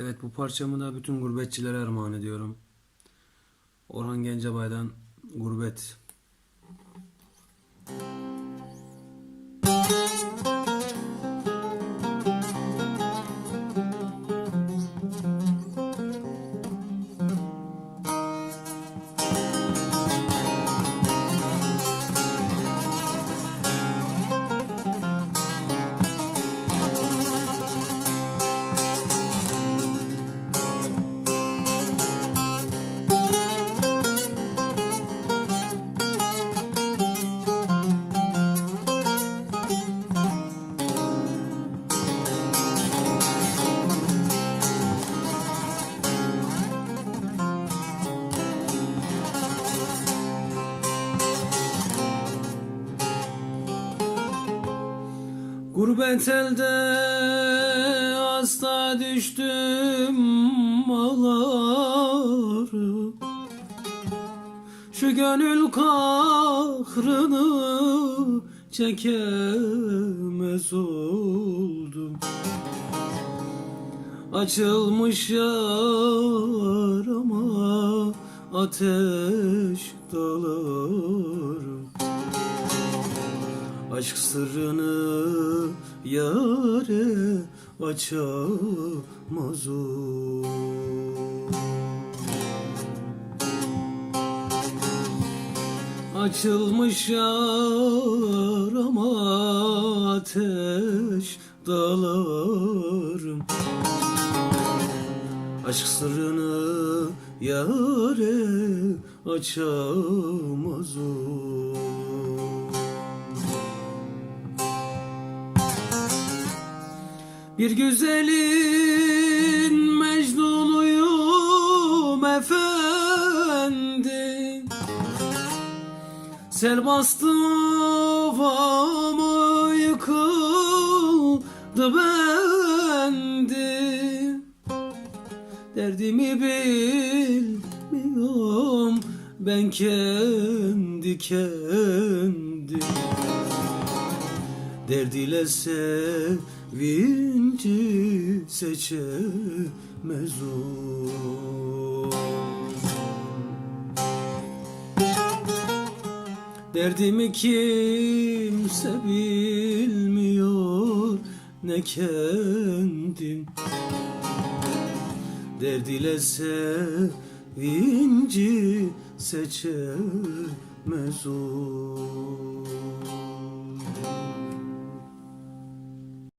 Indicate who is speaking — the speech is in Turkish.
Speaker 1: Evet bu parçamı da bütün gurbetçilere armağan ediyorum. Orhan Gencebay'dan Gurbet. Gurbet elde hasta düştüm ağlarım Şu gönül kahrını çekemez oldum. Açılmış yarama ateş dalarım Aşk sırrını yare açamaz o. Açılmış yarama ateş dalarım Aşk sırrını yare açamaz o Bir güzelin mecnunuyum efendi Sel bastı ovamı yıkıldı bendi Derdimi bilmiyorum ben kendi kendi Derd ile sevinci seçemez o Derdimi kimse bilmiyor ne kendim. Derd ile sevinci seçemez o